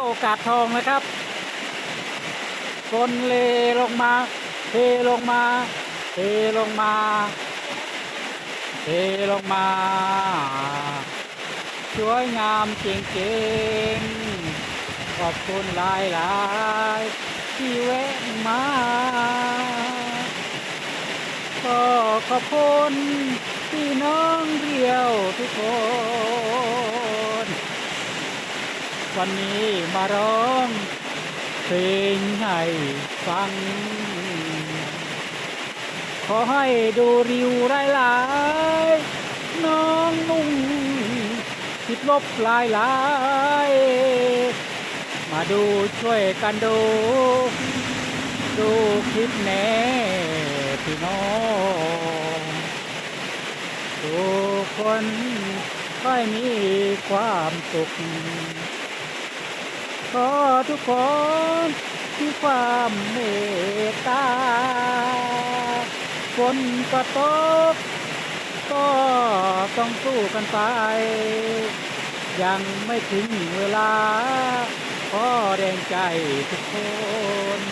โอกาสทองนะครับฝนเลลงมาเทลงมาเทลงมาเทลงมาสวยงามเก่งๆขอบคุณหลายหลายที่แวะมาก็ขอบคุณพี่น้องเดียวทุกคน วันนี้มาร้องเพลงให้ฟัง ขอให้ดูริวรายหลายน้องนุ่งคิดลบหลายหลายมาดูช่วยกันดู ดูคลิปแน่พี่น้องทุกคนค่อยมีความสุข ขอทุกคนมีความเมตตาฝนก็ตก ก็ต้องสู้กันไป ยังไม่ถึงเวลา ขอแรงใจทุกคน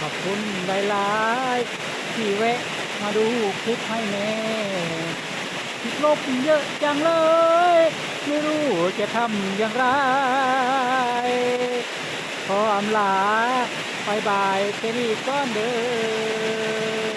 ขอบคุณหลายๆที่แวะมาดูคลิปให้แม่ ติดลบเยอะจังเลย ไม่รู้จะทำอย่างไร ขออำลาบายบายแค่นี้ก่อนเด้อ